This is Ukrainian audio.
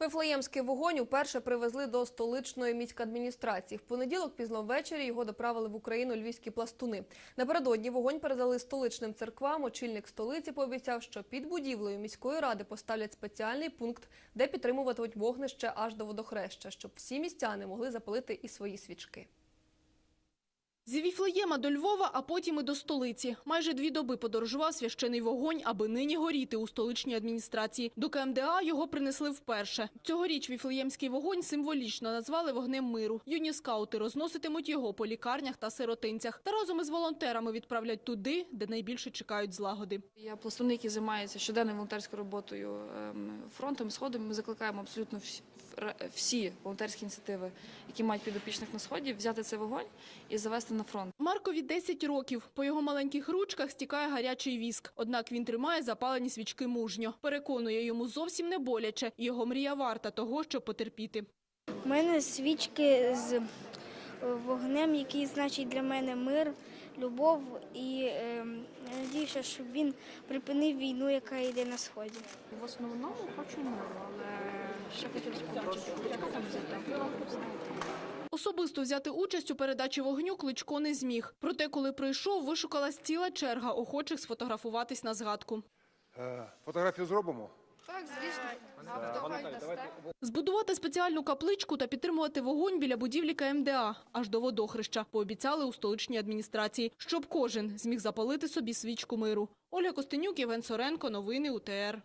Вифлеємський вогонь уперше привезли до столичної міськадміністрації. В понеділок пізно ввечері його доправили в Україну львівські пластуни. Напередодні вогонь передали столичним церквам. Очільник столиці пообіцяв, що під будівлею міської ради поставлять спеціальний пункт, де підтримуватимуть вогнище аж до водохреща, щоб всі містяни могли запалити і свої свічки. З Віфлеєма до Львова, а потім і до столиці. Майже дві доби подорожував священий вогонь, аби нині горіти у столичній адміністрації. До КМДА його принесли вперше. Цьогоріч Віфлеємський вогонь символічно назвали вогнем миру. Юні скаути розноситимуть його по лікарнях та сиротинцях. Та разом із волонтерами відправлять туди, де найбільше чекають злагоди. Я пластуни, які займаються щоденною волонтерською роботою ем, фронтом, сходом. Ми закликаємо абсолютно всі, волонтерські ініціативи, які мають підопічних на сході, взяти цей вогонь і завести на фронт. Маркові 10 років. По його маленьких ручках стікає гарячий віск. Однак він тримає запалені свічки мужньо. Переконує, йому зовсім не боляче. Його мрія варта того, щоб потерпіти. У мене свічки з вогнем, який значить для мене мир, любов і е, надіюся, щоб він припинив війну, яка йде на сході. В основному хочу миру, але ще хотілося побачити. Там. Особисто взяти участь у передачі вогню Кличко не зміг. Проте, коли прийшов, вишукалась ціла черга охочих сфотографуватись на згадку. Е, Фотографію зробимо? Збудувати спеціальну капличку та підтримувати вогонь біля будівлі КМДА. Аж до водохреща. Пообіцяли у столичній адміністрації, щоб кожен зміг запалити собі свічку миру. Оля Костенюк, Євген Соренко, новини УТР.